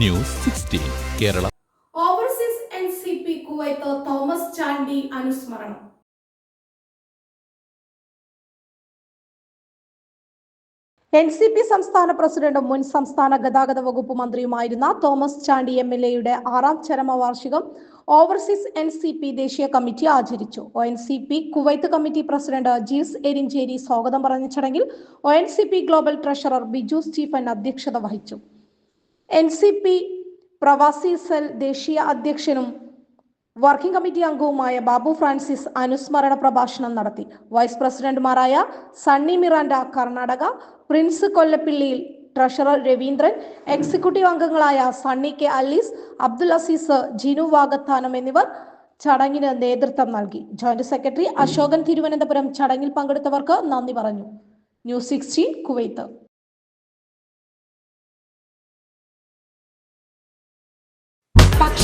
News sixteen Kerala. Overseas N C P Kuwait Thomas Chandy അനുസ്മരണം. N C P സംസ്ഥാന പ്രസിഡന്റും മുൻ സംസ്ഥാന ഗതാഗത വകുപ്പ് മന്ത്രിയുമായിരുന്ന തോമസ് ചാണ്ടി എം എൽ എയുടെ ആറാം ചരമവാർഷികം ഓവർസീസ് എൻ സി പി ദേശീയ കമ്മിറ്റി ആചരിച്ചു. O N C P Kuwait committee president Jees Erinjery സ്വാഗതം പറഞ്ഞ ചടങ്ങിൽ O N C P global treasurer Biju Stephen അധ്യക്ഷത വഹിച്ചു. എൻ സി പി പ്രവാസി സെൽ ദേശീയ അധ്യക്ഷനും വർക്കിംഗ് കമ്മിറ്റി അംഗവുമായ ബാബു ഫ്രാൻസിസ് അനുസ്മരണ പ്രഭാഷണം നടത്തി. വൈസ് പ്രസിഡന്റുമാരായ സണ്ണി മിറാൻഡ കർണാടക പ്രിൻസ് കൊല്ലപ്പിള്ളിയിൽ ട്രഷറർ രവീന്ദ്രൻ എക്സിക്യൂട്ടീവ് അംഗങ്ങളായ സണ്ണി കെ അലീസ് അബ്ദുൽ അസീസ് ജിനു വാഗത്താനം എന്നിവർ ചടങ്ങിന് നേതൃത്വം നൽകി. ജോയിന്റ് സെക്രട്ടറി അശോകൻ തിരുവനന്തപുരം ചടങ്ങിൽ പങ്കെടുത്തവർക്ക് നന്ദി പറഞ്ഞു. News sixteen Kuwait.